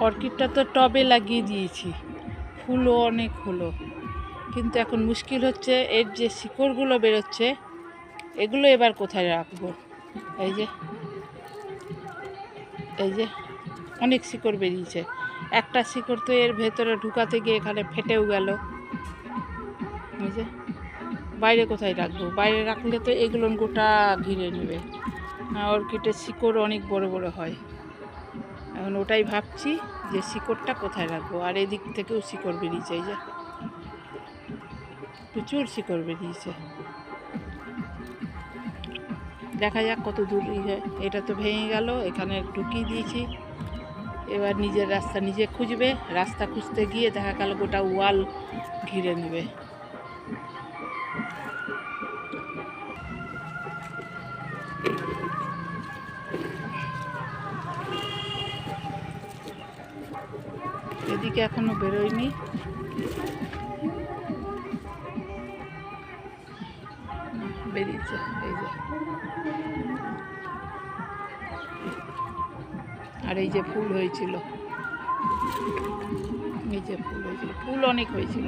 অর্কিডটা তো টবে লাগিয়ে দিয়েছি। ফুলও অনেক হলো। কিন্তু এখন মুশকিল হচ্ছে, এর যে শিকড়গুলো বেরোচ্ছে, এগুলো এবার কোথায় রাখব? এই যে এই যে, অনেক শিকড় বেরিয়েছে। একটা শিকড় তো এর ভেতরে ঢুকাতে গিয়ে এখানে ফেটেও গেল। এই যে, বাইরে কোথায় রাখব? বাইরে রাখলে তো এগুলো গোটা ঘিরে নেবে। অর্কিডের শিকড় অনেক বড় বড় হয়। এখন ওটাই ভাবছি যে শিকড়টা কোথায় রাখব? আর এদিক থেকেও শিকড় বেরিয়েছে, এই যে। প্রচুর শিকড় বেরিয়েছে। দেখা যাক কত দূর এটা তো ভেঙে গেল, এখানে ঢুকিয়ে দিয়েছি। এবার নিজের রাস্তা নিজে খুঁজবে। রাস্তা খুঁজতে গিয়ে দেখা গেল গোটা ওয়াল ঘিরে নেবে। এদিকে এখনও বেরোয়নি। বেরিয়েছে, এই যে। আর এই যে ফুল হয়েছিল। এই যে ফুল হয়েছিল। ফুল অনেক হয়েছিল।